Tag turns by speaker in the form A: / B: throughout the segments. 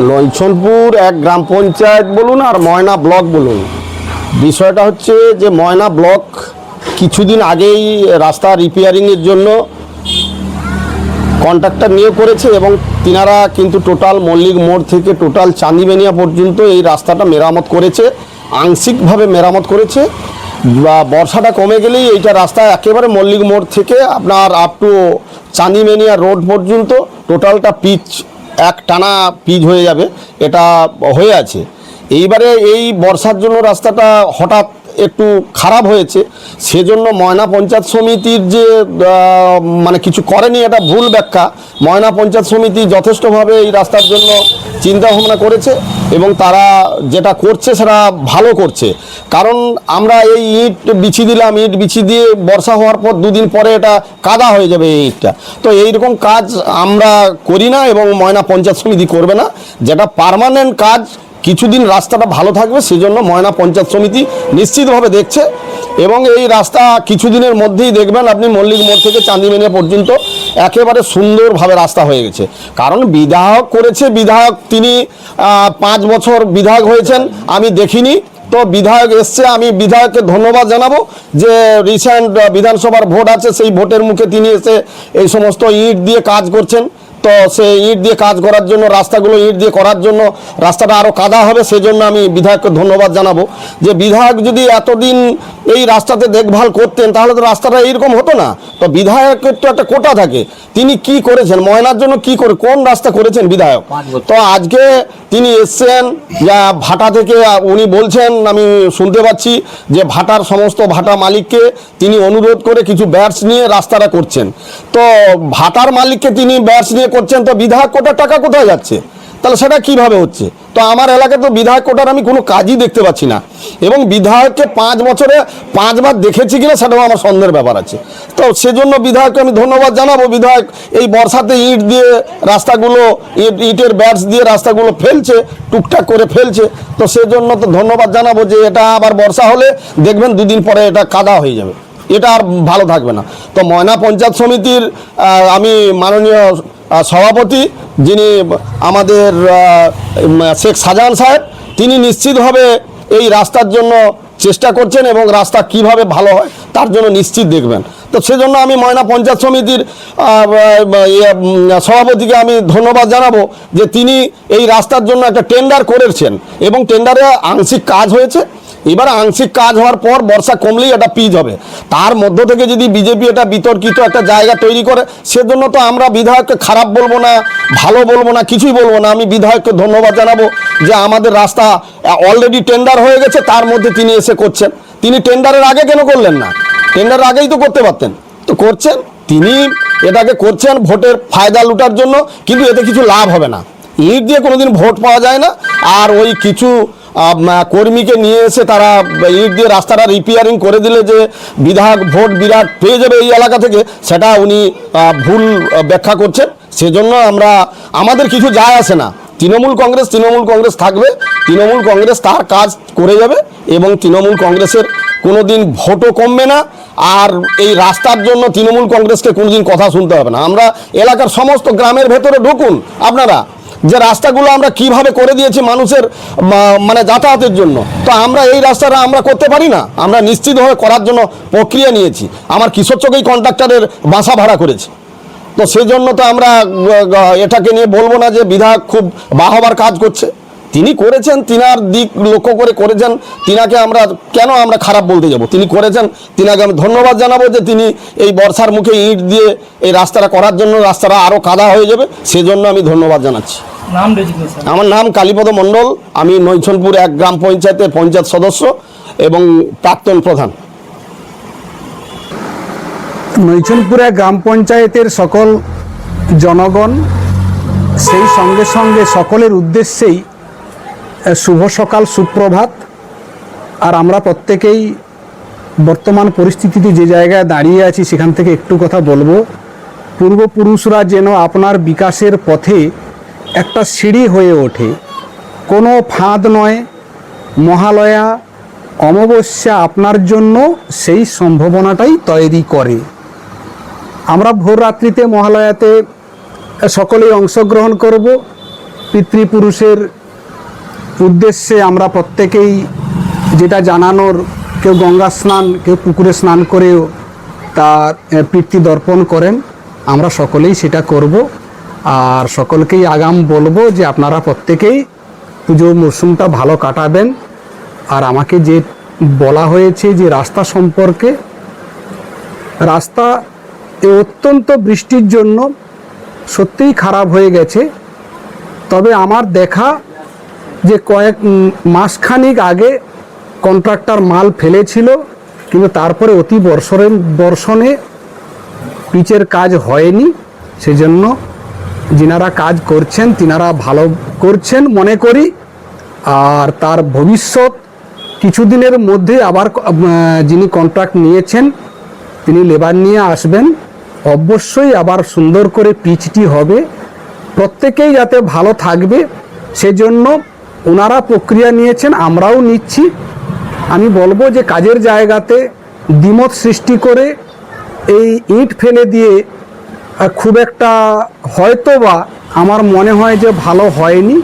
A: লঞ্চনপুর এক গ্রাম পঞ্চায়েত বলুন আর ময়না ব্লক বলুন। বিষয়টা হচ্ছে যে ময়না ব্লক কিছুদিন আগেই রাস্তা রিপেয়ারিংয়ের জন্য কন্ট্রাক্টর নিয়োগ করেছে এবং তিনারা কিন্তু টোটাল মল্লিক মোড় থেকে টোটাল চাঁদিবেনিয়া পর্যন্ত এই রাস্তাটা মেরামত করেছে, আংশিকভাবে মেরামত করেছে। বা বর্ষাটা কমে গেলেই এইটা রাস্তা একেবারে মল্লিক মোড় থেকে আপনার আপ টু চাঁদিমেনিয়া রোড পর্যন্ত টোটালটা পিচ এক টানা পিচ হয়ে যাবে এটা হয়ে আছে। এইবারে এই বর্ষার জন্য রাস্তাটা হঠাৎ একটু খারাপ হয়েছে, সেজন্য ময়না পঞ্চায়েত সমিতির যে মানে কিছু করেনি, এটা ভুল ব্যাখ্যা। ময়না পঞ্চায়েত সমিতি যথেষ্টভাবে এই রাস্তার জন্য চিন্তা ভাবনা করেছে এবং তারা যেটা করছে সেটা ভালো করছে। কারণ আমরা এই ইট বিছিয়ে দিলাম, ইট বিছিয়ে দিয়ে বর্ষা হওয়ার পর দুদিন পরে এটা কাদা হয়ে যাবে এই ইটটা। তো এইরকম কাজ আমরা করি না এবং ময়না পঞ্চায়েত সমিতি করবে না। যেটা পার্মানেন্ট কাজ কিছুদিন রাস্তাটা ভালো থাকবে, সেজন্য ময়না পঞ্চায়েত সমিতি নিশ্চিতভাবে দেখছে এবং এই রাস্তা কিছুদিনের মধ্যেই দেখবেন আপনি মল্লিক মোড় থেকে চাঁদিমেনিয়া পর্যন্ত একেবারে সুন্দরভাবে রাস্তা হয়ে গেছে। কারণ বিধায়ক করেছে বিধায়ক, তিনি পাঁচ বছর বিধায়ক হয়েছেন, আমি দেখিনি। তো বিধায়ক এসছে, আমি বিধায়ককে ধন্যবাদ জানাব যে রিসেন্ট বিধানসভার ভোট আছে, সেই ভোটের মুখে তিনি এসে এই সমস্ত ইট দিয়ে কাজ করছেন। তো সে ইট দিয়ে কাজ করার জন্য, রাস্তাগুলো ইট দিয়ে করার জন্য রাস্তাটা আরও কাদা হবে, সেজন্য আমি বিধায়ককে ধন্যবাদ জানাব। যে বিধায়ক যদি এতদিন এই রাস্তাতে দেখভাল করতেন তাহলে তো রাস্তাটা এইরকম হতো না। তো বিধায়কের তো একটা কোটা থাকে তিনি কি করেছেন ময়নার জন্য কি করে কোন রাস্তা করেছেন বিধায়ক? তো আজকে তিনি এসছেন যা ভাটা থেকে উনি বলছেন আমি শুনতে পাচ্ছি যে ভাটার সমস্ত ভাটা মালিককে তিনি অনুরোধ করে কিছু ব্যাটস নিয়ে রাস্তাটা করছেন। তো ভাটার মালিককে তিনি ব্যাটস নিয়ে করছেন তো বিধায়ক কোটার টাকা কোথায় যাচ্ছে? তাহলে সেটা কীভাবে হচ্ছে? তো আমার এলাকায় তো বিধায়ক কোটার আমি কোনো কাজই দেখতে পাচ্ছি না। এবং বিধায়ককে পাঁচ বছরে পাঁচবার দেখেছি কিনা সেটাও আমার সন্দেহের ব্যাপার আছে। তো সেজন্য বিধায়ককে আমি ধন্যবাদ জানাব। বিধায়ক এই বর্ষাতে ইট দিয়ে রাস্তাগুলো, ইট, ইটের ব্যাটস দিয়ে রাস্তাগুলো ফেলছে, টুকটাক করে ফেলছে। তো সেজন্য তো ধন্যবাদ জানাব যে এটা আবার বর্ষা হলে দেখবেন দুদিন পরে এটা কাদা হয়ে যাবে। এটা আর ভালো থাকবে না। তো ময়না পঞ্চায়েত সমিতির আমি মাননীয় সভাপতি যিনি আমাদের শেখ শাহজাহান সাহেব, তিনি নিশ্চিতভাবে এই রাস্তার জন্য চেষ্টা করছেন এবং রাস্তা কীভাবে ভালো হয় তার জন্য নিশ্চিত দেখবেন। তো সেজন্য আমি ময়না পঞ্চায়েত সমিতির সভাপতিকে আমি ধন্যবাদ জানাব যে তিনি এই রাস্তার জন্য একটা টেন্ডার করেছেন এবং টেন্ডারে আংশিক কাজ হয়েছে। এবার আংশিক কাজ হওয়ার পর বর্ষা কমলেই এটা পিচ হবে। তার মধ্য থেকে যদি বিজেপি এটা বিতর্কিত একটা জায়গা তৈরি করে, সেজন্য তো আমরা বিধায়ককে খারাপ বলব না, ভালো বলব না, কিছুই বলব না। আমি বিধায়ককে ধন্যবাদ জানাব যে আমাদের রাস্তা অলরেডি টেন্ডার হয়ে গেছে, তার মধ্যে তিনি এসে করছেন। তিনি টেন্ডারের আগে কেন করলেন না? টেন্ডারের আগেই তো করতে পারতেন। তো করছেন, তিনি এটাকে করছেন ভোটের ফায়দা লুটার জন্য, কিন্তু এতে কিছু লাভ হবে না। ইট দিয়ে কোনোদিন ভোট পাওয়া যায় না। আর ওই কিছু কর্মীকে নিয়ে এসে তারা ইট দিয়ে রাস্তাটা রিপেয়ারিং করে দিলে যে বিধায়ক ভোট বিরাট পেয়ে যাবে এই এলাকা থেকে, সেটা উনি ভুল ব্যাখ্যা করছেন। সেজন্য আমরা, আমাদের কিছু যায় আসে না। তৃণমূল কংগ্রেস তৃণমূল কংগ্রেস থাকবে। তৃণমূল কংগ্রেস তার কাজ করে যাবে এবং তৃণমূল কংগ্রেসের কোনোদিন ভোটও কমবে না। আর এই রাস্তার জন্য তৃণমূল কংগ্রেসকে কোনোদিন কথা শুনতে হবে না। আমরা এলাকার সমস্ত গ্রামের ভেতরে ঢুকুন, আপনারা। যে রাস্তাগুলো আমরা কীভাবে করে দিয়েছি মানুষের মানে যাতায়াতের জন্য। তো আমরা এই রাস্তাটা আমরা করতে পারি না? আমরা নিশ্চিতভাবে করার জন্য প্রক্রিয়া নিয়েছি। আমার কিশোর চকেই কন্ট্রাক্টরের বাসা ভাড়া করেছি। তো সেই জন্য তো আমরা এটাকে নিয়ে বলব না যে বিধায়ক খুব বাহবার কাজ করছে। তিনি করেছেন, তিনার দিক লক্ষ্য করে করেছেন। তিনাকে আমরা কেন আমরা খারাপ বলতে যাব? তিনি করেছেন, তিনাকে আমি ধন্যবাদ জানাব যে তিনি এই বর্ষার মুখে ইট দিয়ে এই রাস্তাটা করার জন্য রাস্তাটা আরও কাদা হয়ে যাবে। সেজন্য আমি ধন্যবাদ জানাচ্ছি। আমার নাম কালীপদ মণ্ডল আমি নৈছনপুর এক গ্রাম পঞ্চায়েতের পঞ্চায়েত সদস্য এবং প্রাক্তন প্রধান।
B: নৈচনপুরা গ্রাম পঞ্চায়েতের সকল জনগণ সেই সঙ্গে সঙ্গে সকলের উদ্দেশ্যেই শুভ সকাল সুপ্রভাত। আর আমরা প্রত্যেকেই বর্তমান পরিস্থিতিতে যে জায়গায় দাঁড়িয়ে আছি সেখান থেকে একটু কথা বলব। পূর্বপুরুষরা যেন আপনার বিকাশের পথে একটা সিঁড়ি হয়ে ওঠে। কোনো ফাঁদ নয়। মহালয়া অমাবস্যা আপনার জন্য সেই সম্ভাবনাটাই তৈরি করে। আমরা ভোর রাত্রিতে মহালয়াতে সকলেই অংশগ্রহণ করব। পিতৃপুরুষের উদ্দেশ্যে আমরা প্রত্যেকেই যেটা জানানোর, কেউ গঙ্গা স্নান, কেউ পুকুরে স্নান করেও তার পিতৃ দর্পণ করেন। আমরা সকলেই সেটা করব। আর সকলকেই আগাম বলব যে আপনারা প্রত্যেকেই পুজো মরশুমটা ভালো কাটাবেন। আর আমাকে যে বলা হয়েছে যে রাস্তা সম্পর্কে, রাস্তা অত্যন্ত বৃষ্টির জন্য সত্যিই খারাপ হয়ে গেছে। তবে আমার দেখা যে কয়েক মাসখানিক আগে কন্ট্রাক্টর মাল ফেলেছিল, কিন্তু তারপরে অতি বর্ষণে বর্ষণে পিচের কাজ হয়নি। সেজন্য যিনারা কাজ করছেন, তিনারা ভালো করছেন মনে করি। আর তার ভবিষ্যৎ কিছুদিনের মধ্যে আবার যিনি কন্ট্রাক্ট নিয়েছেন, তিনি লেবার নিয়ে আসবেন। অবশ্যই আবার সুন্দর করে পিচটি হবে। প্রত্যেকেই যাতে ভালো থাকবে, সেজন্য ওনারা প্রক্রিয়া নিয়েছেন, আমরাও নিচ্ছি। আমি বলব যে কাজের জায়গাতে দ্বিমত সৃষ্টি করে এই ইট ফেলে দিয়ে খুব একটা হয়তো বা আমার মনে হয় যে ভালো হয়নি,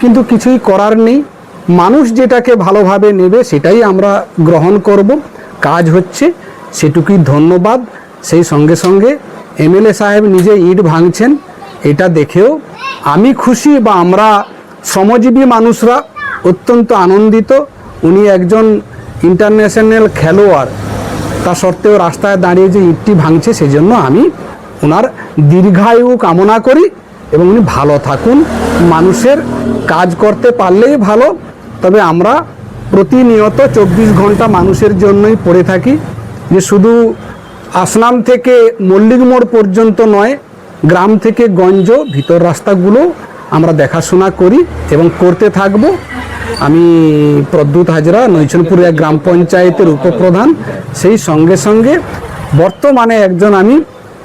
B: কিন্তু কিছুই করার নেই। মানুষ যেটাকে ভালোভাবে নেবে সেটাই আমরা গ্রহণ করব। কাজ হচ্ছে সেটুকুই ধন্যবাদ। সেই সঙ্গে সঙ্গে এমএলএ সাহেব নিজে ইট ভাঙছেন, এটা দেখেও আমি খুশি বা আমরা শ্রমজীবী মানুষরা অত্যন্ত আনন্দিত। উনি একজন ইন্টারন্যাশনাল খেলোয়াড়। তা সত্ত্বেও রাস্তায় দাঁড়িয়ে যে ইটটি ভাঙছে, সেজন্য আমি ওনার দীর্ঘায়ু কামনা করি এবং উনি ভালো থাকুন। মানুষের কাজ করতে পারলেই ভালো, তবে আমরা প্রতিনিয়ত চব্বিশ ঘণ্টা মানুষের জন্যই পড়ে থাকি। যে শুধু আসনাম থেকে মল্লিক মোড় পর্যন্ত নয়, গ্রাম থেকে গঞ্জ, ভিতর রাস্তাগুলো আমরা দেখাশোনা করি এবং করতে থাকব। আমি প্রদ্যুৎ হাজরা নৈচনপুরিয়া গ্রাম পঞ্চায়েতের উপপ্রধান। সেই সঙ্গে সঙ্গে বর্তমানে একজন আমি